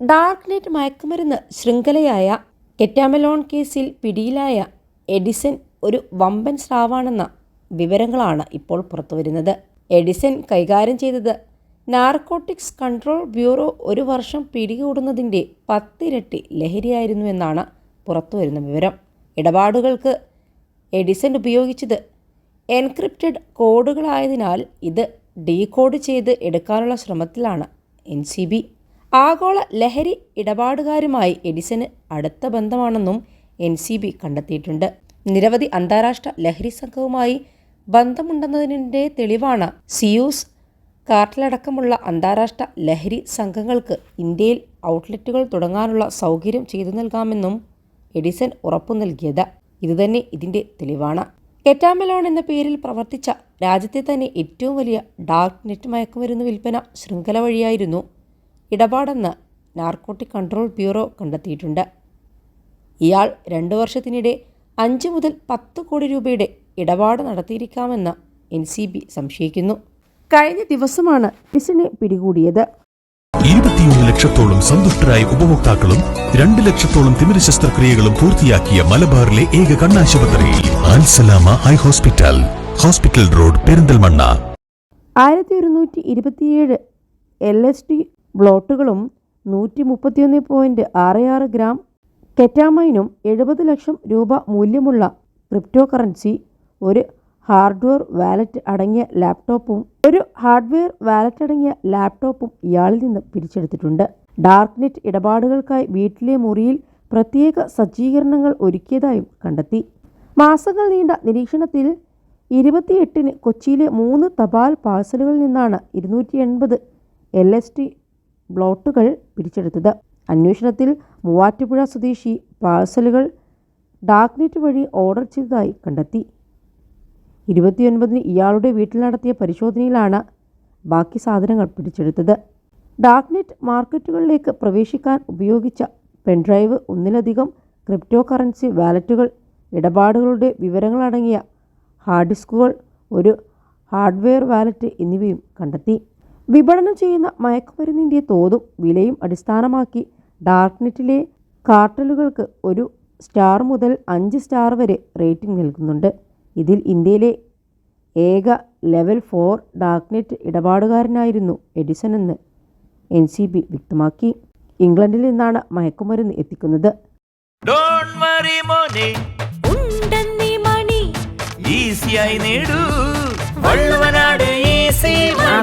Dark net മയക്കുമരുന്ന് ശൃംഖലയായ കെറ്റാമലോൺ കേസിൽ പിടിയിലായ എഡിസൺ ഒരു വമ്പൻ സ്രാവാണെന്ന വിവരങ്ങളാണ് ഇപ്പോൾ പുറത്തുവരുന്നത്. എഡിസൺ കൈകാര്യം ചെയ്തത് നാർക്കോട്ടിക്സ് കൺട്രോൾ ബ്യൂറോ ഒരു വർഷം പിടികൂടുന്നതിന്റെ പത്തിരട്ടി ലഹരിയായിരുന്നുവെന്നാണ് പുറത്തുവരുന്ന വിവരം. ഇടപാടുകൾക്ക് എഡിസൺ ഉപയോഗിച്ചത് എൻക്രിപ്റ്റഡ് കോഡുകളായതിനാൽ ഇത് ഡീകോഡ് ചെയ്ത് എടുക്കാനുള്ള ശ്രമത്തിലാണ് എൻ സി ബി. ആഗോള ലഹരി ഇടപാടുകാരുമായി എഡിസന് അടുത്ത ബന്ധമാണെന്നും എൻ സി ബി കണ്ടെത്തിയിട്ടുണ്ട്. നിരവധി അന്താരാഷ്ട്ര ലഹരി സംഘവുമായി ബന്ധമുണ്ടെന്നതിന്റെ തെളിവാണ് സിയൂസ് കാർട്ടിലടക്കമുള്ള അന്താരാഷ്ട്ര ലഹരി സംഘങ്ങൾക്ക് ഇന്ത്യയിൽ ഔട്ട്ലെറ്റുകൾ തുടങ്ങാനുള്ള സൗകര്യം ചെയ്തു നൽകാമെന്നും എഡിസൺ ഉറപ്പു നൽകിയത് ഇതുതന്നെ ഇതിന്റെ തെളിവാണ്. കെറ്റാമലോൺ എന്ന പേരിൽ പ്രവർത്തിച്ച രാജ്യത്തെ തന്നെ ഏറ്റവും വലിയ ഡാർക്ക് നെറ്റ് മയക്കുമരുന്ന് വിൽപ്പന ശൃംഖല വഴിയായിരുന്നു ഇടപാടെന്ന് നാർക്കോട്ടിക് കൺട്രോൾ ബ്യൂറോ കണ്ടെത്തിയിട്ടുണ്ട്. ഇയാൾ രണ്ടു വർഷത്തിനിടെ അഞ്ച് മുതൽ പത്ത് കോടി രൂപയുടെ ഇടപാട് നടത്തിയിരിക്കാമെന്ന് എൻ സി ബി സംശയിക്കുന്നു. കഴിഞ്ഞ ദിവസമാണ് പിസിനെ പിടികൂടിയത്. ഇരുപത്തിയൊന്ന് ലക്ഷത്തോളം സന്തുഷ്ടരായ ഉപഭോക്താക്കളും രണ്ട് ലക്ഷത്തോളം തിമിര ശസ്ത്രക്രിയകളും പൂർത്തിയാക്കിയ മലബാറിലെ ഏക കണ്ണാശുപത്രി Alsalama high hospital hospital road Perinthalmanna. ആയിരത്തി ഒരുന്നൂറ്റി ഇരുപത്തിയേഴ് എൽ എസ് ഡി ബ്ലോട്ടുകളും നൂറ്റി മുപ്പത്തിയൊന്ന് പോയിന്റ് ആറ് ആറ് ഗ്രാം കെറ്റാമൈനും എഴുപത് ലക്ഷം രൂപ മൂല്യമുള്ള ക്രിപ്റ്റോ കറൻസി ഒരു ഹാർഡ്വെയർ വാലറ്റ് അടങ്ങിയ ലാപ്ടോപ്പും ഒരു ഹാർഡ്വെയർ വാലറ്റ് അടങ്ങിയ ലാപ്ടോപ്പും ഇയാളിൽ നിന്ന് പിടിച്ചെടുത്തിട്ടുണ്ട് ഡാർക്ക് നെറ്റ് ഇടപാടുകൾക്കായി വീട്ടിലെ മുറിയിൽ പ്രത്യേക സജ്ജീകരണങ്ങൾ ഒരുക്കിയതായും കണ്ടെത്തി. മാസങ്ങൾ നീണ്ട നിരീക്ഷണത്തിൽ ഇരുപത്തിയെട്ടിന് കൊച്ചിയിലെ മൂന്ന് തപാൽ പാഴ്സലുകളിൽ നിന്നാണ് ഇരുന്നൂറ്റി എൺപത് എൽ എസ് ടി ബ്ലോട്ടുകൾ പിടിച്ചെടുത്തത്. അന്വേഷണത്തിൽ മൂവാറ്റുപുഴ സ്വദേശി പാഴ്സലുകൾ ഡാർക്ക്നെറ്റ് വഴി ഓർഡർ ചെയ്തതായി കണ്ടെത്തി. ഇരുപത്തിയൊൻപതിന് ഇയാളുടെ വീട്ടിൽ നടത്തിയ പരിശോധനയിലാണ് ബാക്കി സാധനങ്ങൾ പിടിച്ചെടുത്തത്. ഡാർക്ക്നെറ്റ് മാർക്കറ്റുകളിലേക്ക് പ്രവേശിക്കാൻ ഉപയോഗിച്ച പെൻഡ്രൈവ് ഒന്നിലധികം ക്രിപ്റ്റോ കറൻസി വാലറ്റുകൾ ഇടപാടുകളുടെ വിവരങ്ങളടങ്ങിയ ഹാർഡ് ഡിസ്കുകൾ ഒരു ഹാർഡ്വെയർ വാലറ്റ് എന്നിവയും കണ്ടെത്തി. വിപണനം ചെയ്യുന്ന മയക്കുമരുന്നിന്റെ തോതും വിലയും അടിസ്ഥാനമാക്കി ഡാർക്ക്നെറ്റിലെ കാർട്ടലുകൾക്ക് ഒരു സ്റ്റാർ മുതൽ അഞ്ച് സ്റ്റാർ വരെ റേറ്റിംഗ് നൽകുന്നുണ്ട്. ഇതിൽ ഇന്ത്യയിലെ ഏക ലെവൽ ഫോർ ഡാർക്ക്നെറ്റ് ഇടപാടുകാരനായിരുന്നു എഡിസൺ എന്ന് എൻ സി ബി വ്യക്തമാക്കി. ഇംഗ്ലണ്ടിൽ നിന്നാണ് മയക്കുമരുന്ന് എത്തിക്കുന്നത്. ഡോണ്ട് വറി മോനെ. ഉണ്ടെന്നീ മണി. ഈസിയായി നേടൂ.